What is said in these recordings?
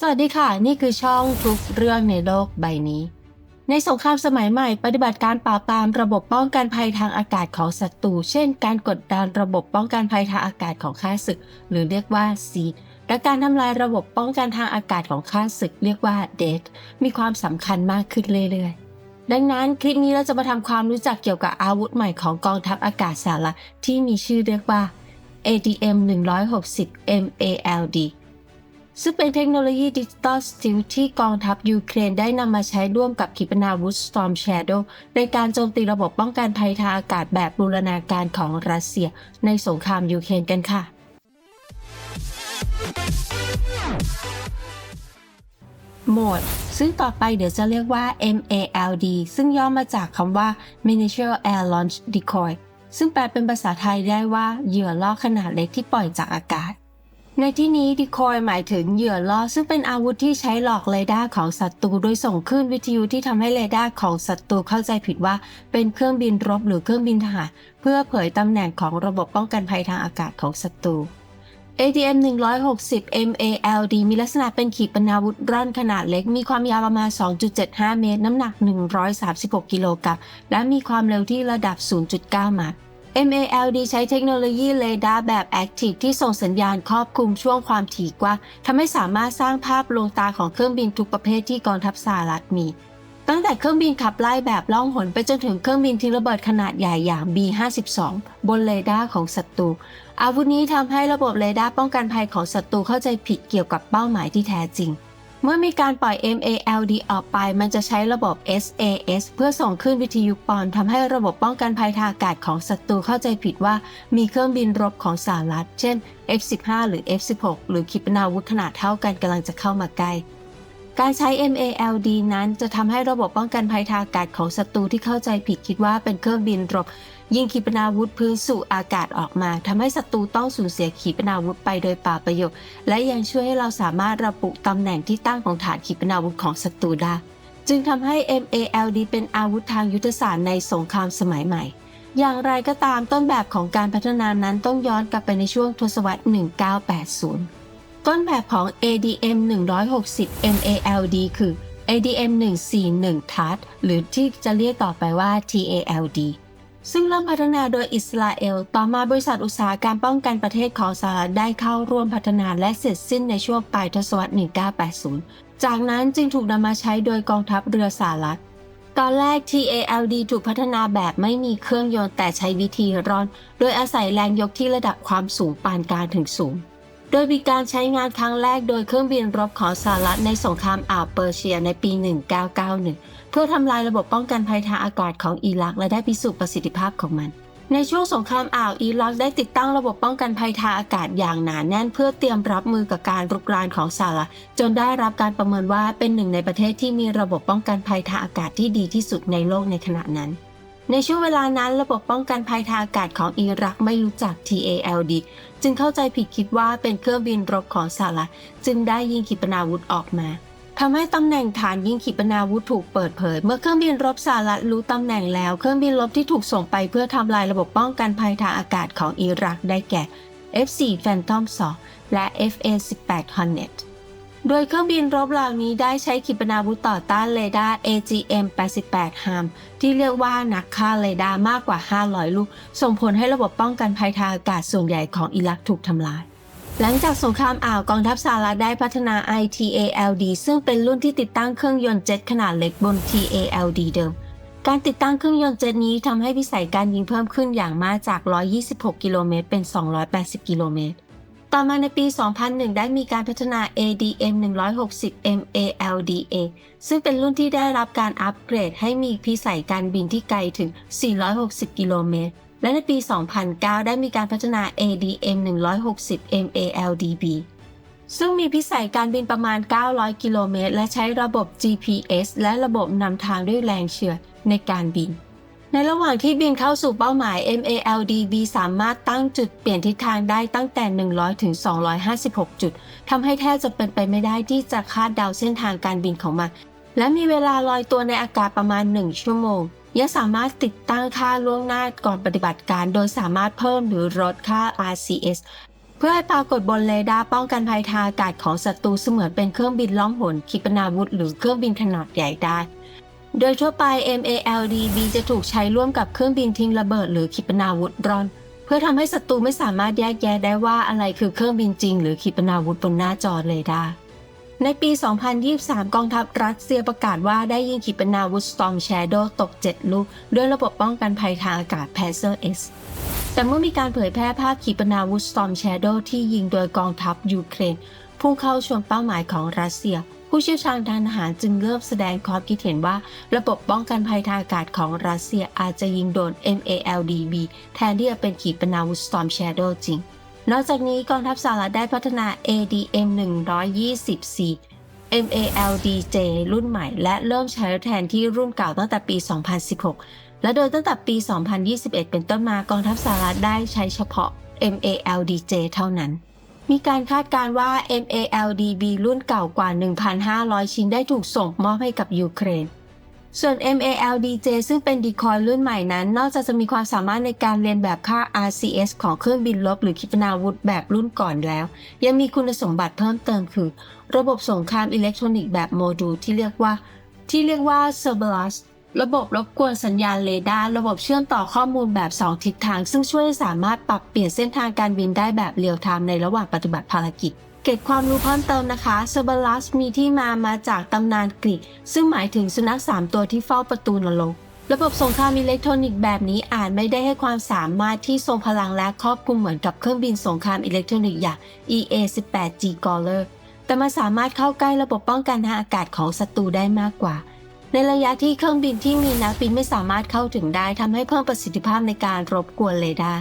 สวัสดีค่ะ นี่คือช่องทุกเรื่องในโลกใบนี้ ในสงครามสมัยใหม่ ปฏิบัติการปราบปรามระบบป้องกันภัยทางอากาศของศัตรูเช่น การกดดันระบบป้องกันภัยทางอากาศของข้าศึก หรือเรียกว่าซีดและการทำลายระบบป้องกันทางอากาศของข้าศึกเรียกว่าเดดมีความสำคัญมากขึ้นเรื่อยๆ ดังนั้นคลิปนี้เราจะมาทำความรู้จักเกี่ยวกับอาวุธใหม่ของกองทัพอากาศสหรัฐที่มีชื่อเรียกว่า ADM 160 MALD ซึ่งเป็นเทคโนโลยีดิจิตอลสติลที่กองทัพยูเครนได้นำมาใช้ร่วมกับขีปนาวุธ Storm Shadow ในการโจมตีระบบป้องกันภัยทางอากาศแบบบูรณาการของรัสเซีย ในสงครามยูเครนกันค่ะ โหมด ซึ่งต่อไปเดี๋ยวจะเรียกว่า MALD ซึ่งย่อมาจากคำว่า Miniature Air Launch Decoy ซึ่งแปลเป็นภาษาไทยได้ว่าเหยื่อล่อขนาดเล็กที่ปล่อยจากอากาศ ในที่นี้ดีคอยหมายถึงเหยื่อล่อซึ่งเป็นอาวุธที่ใช้หลอกเรดาร์ของศัตรูโดยส่งคลื่นวิทยุที่ทำให้เรดาร์ของศัตรูเข้าใจผิดว่าเป็นเครื่องบินรบหรือเครื่องบินทหารเพื่อเผยตำแหน่งของระบบป้องกันภัยทางอากาศของศัตรู ADM 160 MALD มีลักษณะเป็นขีปนาวุธร่อนขนาดเล็ก มีความยาวประมาณ 2.75 เมตร น้ำหนัก 136 กิโลกรัม และมีความเร็วที่ระดับ 0.9มาต MALD ใช้เทคโนโลยีเรดาร์แบบ Active ที่ส่งสัญญาณครอบคลุมช่วงความถี่กว้างทำให้สามารถสร้างภาพลวงตาของเครื่องบินทุกประเภทที่กองทัพสหรัฐมี ตั้งแต่เครื่องบินขับไล่แบบล่องหนไปจนถึงเครื่องบินทิ้งระเบิดขนาดใหญ่อย่าง B-52 บนเรดาร์ของศัตรู อาวุธนี้ทำให้ระบบเรดาร์ป้องกันภัยของศัตรูเข้าใจผิดเกี่ยวกับเป้าหมายที่แท้จริง เมื่อมีการปล่อย MALD ออกไป มันจะใช้ระบบ SAS เพื่อส่งขึ้นวิทยุปอนทำให้ระบบป้องกันภัยทางอากาศของศัตรูเข้าใจผิดว่ามีเครื่องบินรบของสหรัฐ เช่น F-15 หรือ F-16 หรือขีปนาวุธขนาดเท่ากันกำลังจะเข้ามาใกล้ การใช้ MALD นั้นจะทำให้ระบบป้องกันภัยทางอากาศของศัตรูที่เข้าใจผิดคิดว่าเป็นเครื่องบินรบ ยิงขีปนาวุธพื้นสู่อากาศออกมาทำให้ศัตรูต้องสูญเสียขีปนาวุธไปโดยป่าประโยชน์ และยังช่วยให้เราสามารถระบุตำแหน่งที่ตั้งของฐานขีปนาวุธของศัตรูได้จึงทำให้ MALD เป็นอาวุธทางยุทธศาสตร์ในสงครามสมัยใหม่ อย่างไรก็ตามต้นแบบของการพัฒนานั้นต้องย้อนกลับไปในช่วงทศวรรษ 1980 ต้นแบบของ ADM 160 MALD คือ ADM 141 TART หรือที่จะเรียกต่อไปว่า TALD ซึ่งเริ่มพัฒนาโดยอิสราเอล ต่อมาบริษัทอุตสาหการป้องกันประเทศของสหรัฐได้เข้าร่วมพัฒนาและเสร็จสิ้นในช่วงปลายทศวรรษ 1980 จากนั้นจึงถูกนำมาใช้โดยกองทัพเรือสหรัฐ ตอนแรก TALD ถูกพัฒนาแบบไม่มีเครื่องยนต์แต่ใช้วิธีร่อน โดยอาศัยแรงยกที่ระดับความสูงปานกลางถึงสูง โดยมีการใช้งานครั้งแรกโดยเครื่องบินรบของสหรัฐในสงครามอ่าวเปอร์เซียในปี 1991 เพื่อทำลายระบบป้องกันภัยทางอากาศของอิรักและได้พิสูจน์ประสิทธิภาพของมัน ในช่วงสงครามอ่าวอิรักได้ติดตั้งระบบป้องกันภัยทางอากาศอย่างหนาแน่น เพื่อเตรียมรับมือกับการรุกรานของสหรัฐจนได้รับการประเมินว่าเป็นหนึ่งในประเทศที่มีระบบป้องกันภัยทางอากาศที่ดีที่สุดในโลกในขณะนั้น ในช่วงเวลานั้นระบบป้องกันภัยทางอากาศของอิรักไม่รู้จัก TALD จึงเข้าใจผิดคิดว่าเป็นเครื่องบินรบของสหรัฐจึงได้ยิงขีปนาวุธออกมาทำให้ตำแหน่งฐานยิงขีปนาวุธถูกเปิดเผย เมื่อเครื่องบินรบสหรัฐรู้ตำแหน่งแล้ว เครื่องบินรบที่ถูกส่งไปเพื่อทำลายระบบป้องกันภัยทางอากาศของอิรักได้แก่ F4 Phantom 2และ FA-18 Hornet โดยเครื่องบินรบเหล่านี้ได้ใช้ขีปนาวุธต่อต้านเรดาร์ AGM-88 HARM ที่เรียกว่านักฆ่าเรดาร์มากกว่า 500 ลูก ส่งผลให้ระบบป้องกันภัยทางอากาศส่วนใหญ่ของอิรักถูกทำลายหลังจากสงครามอ่าวกองทัพสหรัฐได้พัฒนา ITALD ซึ่งเป็นรุ่นที่ติดตั้งเครื่องยนต์เจ็ตขนาดเล็กบน TALD เดิม การติดตั้งเครื่องยนต์เจ็ตนี้ทำให้วิสัยการยิงเพิ่มขึ้นอย่างมากจาก 126 กิโลเมตรเป็น 280 กิโลเมตร ต่อมาในปี 2001 ได้มีการพัฒนา ADM 160 MALDA ซึ่งเป็นรุ่นที่ได้รับการอัปเกรดให้มีพิสัยการบินที่ไกลถึง 460 กิโลเมตร และในปี 2009 ได้มีการพัฒนา ADM 160 MALDB ซึ่งมีพิสัยการบินประมาณ 900 กิโลเมตร และใช้ระบบ GPS และระบบนำทางด้วยแรงเฉื่อยในการบิน ในระหว่างที่บินเข้าสู่เป้าหมาย MALDB สามารถตั้งจุดเปลี่ยนทิศทางได้ตั้งแต่ 100 ถึง 256 จุด ทำให้แทบจะเป็นไปไม่ได้ที่จะคาดเดาเส้นทางการบินของมัน และมีเวลาลอยตัวในอากาศประมาณ 1 ชั่วโมง ยังสามารถติดตั้งค่าล่วงหน้าก่อนปฏิบัติการ โดยสามารถเพิ่มหรือลดค่า RCS เพื่อให้ปรากฏบนเรดาร์ป้องกันภัยทางอากาศของศัตรูเสมือนเป็นเครื่องบินล่องหนขีปนาวุธหรือเครื่องบินขนาดใหญ่ได้ โดยทั่วไป MALDB จะถูกใช้ร่วมกับเครื่องบินทิ้งระเบิดหรือขีปนาวุธรอน เพื่อทำให้ศัตรูไม่สามารถแยกแยะได้ว่าอะไรคือเครื่องบินจริง หรือขีปนาวุธบนหน้าจอเรดาร์ในปี 2023 กองทัพรัสเซียประกาศว่าได้ยิงขีปนาวุธ Storm Shadow ตก 7 ลูก ด้วยระบบป้องกันภัยทางอากาศ Panzer S แต่เมื่อมีการเผยแพร่ภาพขีปนาวุธ Storm Shadow ที่ยิงโดยกองทัพยูเครน พุ่งเข้าชนเป้าหมายของรัสเซีย ผู้เชี่ยวชาญทางทหารจึงเริ่มแสดงความคิดเห็นว่า ระบบป้องกันภัยทางอากาศของรัสเซียอาจจะยิงโดน MALDB แทนที่จะเป็นขีปนาวุธ Storm Shadow จริง นอกจากนี้กองทัพสหรัฐได้พัฒนา ADM 124 MALDJ รุ่นใหม่และเริ่มใช้แทนที่รุ่นเก่าตั้งแต่ปี 2016 และโดยตั้งแต่ปี 2021 เป็นต้นมากองทัพสหรัฐได้ใช้เฉพาะ MALDJ เท่านั้น มีการคาดการ์ว่า MALDB รุ่นเก่ากว่า 1,500 ชิ้นได้ถูกส่งมอบให้กับยูเครน ส่วน MALDJ ซึ่งเป็นดีคอยรุ่นใหม่นั้น นอกจากจะมีความสามารถในการเรียนแบบค่า RCS ของเครื่องบินลบ หรือขีปนาวุธแบบรุ่นก่อนแล้ว ยังมีคุณสมบัติเพิ่มเติมคือ ระบบสงครามอิเล็กทรอนิกส์แบบโมดูลที่เรียกว่า ที่เรียกว่า Cerberus ระบบรบกวนสัญญาณเรดาร์ระบบเชื่อมต่อข้อมูลแบบ 2 ทิศทาง ซึ่งช่วยสามารถปรับเปลี่ยนเส้นทางการบินได้แบบเรียลไทม์ในระหว่างปฏิบัติภารกิจ เกร็ดความรู้เพิ่มเติมนะคะ Cerberus มีที่มามาจากตำนานกรีก ซึ่งหมายถึงสุนัข 3 ตัวที่เฝ้าประตูนรกระบบสงครามอิเล็กทรอนิกส์แบบนี้อาจไม่ได้ให้ความสามารถที่ทรงพลังและครอบคลุมเหมือนกับเครื่องบินสงครามอิเล็กทรอนิกส์อย่าง EA-18G Gawler แต่มันสามารถเข้าใกล้ระบบป้องกันทางอากาศของศัตรูได้มากกว่า ในระยะที่เครื่องบินที่มีนักบินไม่สามารถเข้าถึงได้ทำให้เพิ่มประสิทธิภาพในการรบกวนเรดาร์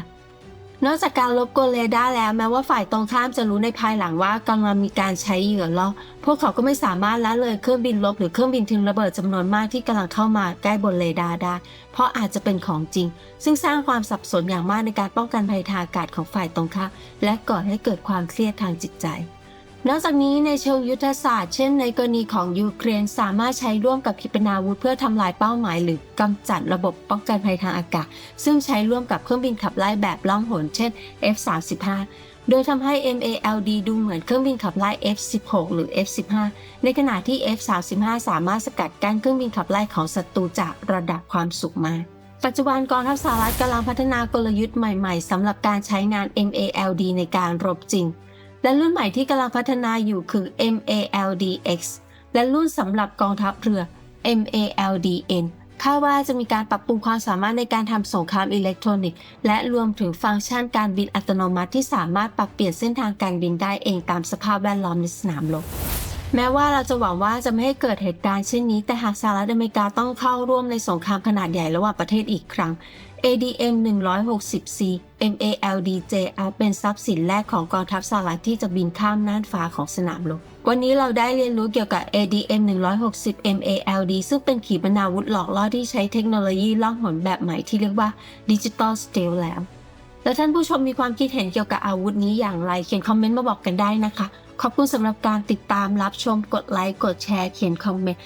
นอกจากการรบกวนเรดาร์แล้วแม้ว่าฝ่ายตรงข้ามจะรู้ในภายหลังว่ากำลังมีการใช้เหยื่อล่อพวกเขาก็ไม่สามารถละเลยเครื่องบินลบหรือเครื่องบินทิ้งระเบิดจำนวนมากที่กำลังเข้ามาใกล้บนเรดาร์ได้ เพราะอาจจะเป็นของจริง ซึ่งสร้างความสับสนอย่างมากในการป้องกันภัยทางอากาศของฝ่ายตรงข้ามและก่อให้เกิดความเครียดทางจิตใจ นอกจากนี้ในเชิงยุทธศาสตร์เช่นในกรณีของยูเครนสามารถใช้ร่วมกับขีปนาวุธเพื่อทำลายเป้าหมาย หรือกำจัดระบบป้องกันภัยทางอากาศ ซึ่งใช้ร่วมกับเครื่องบินขับไล่แบบล่องหนเช่น F-35 โดยทำให้ MALD ดูเหมือนเครื่องบินขับไล่ F-16 หรือ F-15 ในขณะที่ F-35 สามารถสกัดกั้นเครื่องบินขับไล่ของศัตรูจากระดับความสูงมากปัจจุบันกองทัพสหรัฐกำลังพัฒนากลยุทธ์ใหม่ๆสำหรับการใช้งาน MALD ในการรบจริง และรุ่นใหม่ที่กำลังพัฒนาอยู่คือ MALDX และรุ่นสำหรับกองทัพเรือ MALDN คาดว่าจะมีการปรับปรุงความสามารถในการทำสงครามอิเล็กทรอนิกส์ และรวมถึงฟังก์ชันการบินอัตโนมัติที่สามารถปรับเปลี่ยนเส้นทางการบินได้เองตามสภาพแวดล้อมในสนามรบ แม้ว่าเราจะหวังว่าจะไม่ให้เกิดเหตุการณ์เช่นนี้ แต่หากสหรัฐอเมริกาต้องเข้าร่วมในสงครามขนาดใหญ่ระหว่างประเทศอีกครั้ง ADM 160C MALDJ อาจเป็นทรัพย์สินแรกของกองทัพสหรัฐที่จะบินข้ามน่านฟ้าของสนามรบ วันนี้เราได้เรียนรู้เกี่ยวกับ ADM 160 MALD ซึ่งเป็นขีปนาวุธหลอกล่อที่ใช้เทคโนโลยีล่องหนแบบใหม่ที่เรียกว่า Digital Stealth แล้ว แล้วท่านผู้ชมมีความคิดเห็นเกี่ยวกับอาวุธนี้อย่างไร เขียนคอมเมนต์มาบอกกันได้นะคะ ขอบคุณสำหรับการติดตามรับชมกดไลค์กดแชร์เขียนคอมเมนต์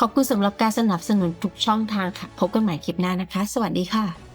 ขอบคุณสำหรับการสนับสนุนทุกช่องทางค่ะ พบกันใหม่คลิปหน้านะคะ สวัสดีค่ะ